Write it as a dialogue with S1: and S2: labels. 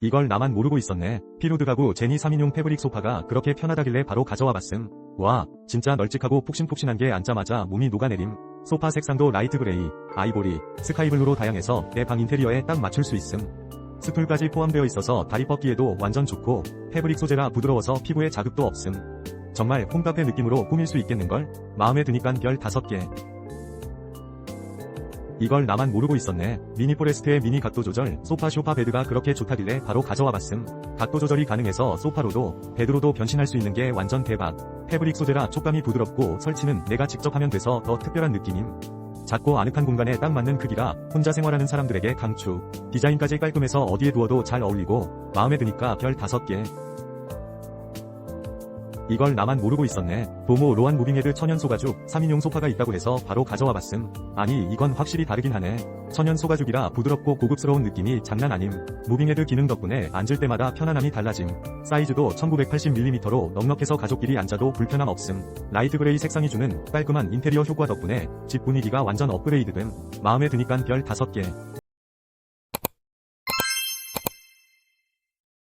S1: 이걸 나만 모르고 있었네. 피로드 가구 제니 3인용 패브릭 소파가 그렇게 편하다길래 바로 가져와 봤음. 와, 진짜 널찍하고 푹신푹신한 게 앉자마자 몸이 녹아내림. 소파 색상도 라이트 그레이, 아이보리, 스카이블루로 다양해서 내 방 인테리어에 딱 맞출 수 있음. 스툴까지 포함되어 있어서 다리 뻗기에도 완전 좋고 패브릭 소재라 부드러워서 피부에 자극도 없음. 정말 홈카페 느낌으로 꾸밀 수 있겠는걸? 마음에 드니깐 별 5개. 이걸 나만 모르고 있었네. 미니 포레스트의 미니 각도 조절, 소파 쇼파 베드가 그렇게 좋다길래 바로 가져와 봤음. 각도 조절이 가능해서 소파로도, 베드로도 변신할 수 있는 게 완전 대박. 패브릭 소재라 촉감이 부드럽고 설치는 내가 직접 하면 돼서 더 특별한 느낌임. 작고 아늑한 공간에 딱 맞는 크기라 혼자 생활하는 사람들에게 강추. 디자인까지 깔끔해서 어디에 두어도 잘 어울리고 마음에 드니까 별 5개. 이걸 나만 모르고 있었네. 도모 로안 무빙헤드 천연 소가죽 3인용 소파가 있다고 해서 바로 가져와 봤음. 아니 이건 확실히 다르긴 하네. 천연 소가죽이라 부드럽고 고급스러운 느낌이 장난 아님. 무빙헤드 기능 덕분에 앉을 때마다 편안함이 달라짐. 사이즈도 1980mm로 넉넉해서 가족끼리 앉아도 불편함 없음. 라이트 그레이 색상이 주는 깔끔한 인테리어 효과 덕분에 집 분위기가 완전 업그레이드됨. 마음에 드니깐 별 5개.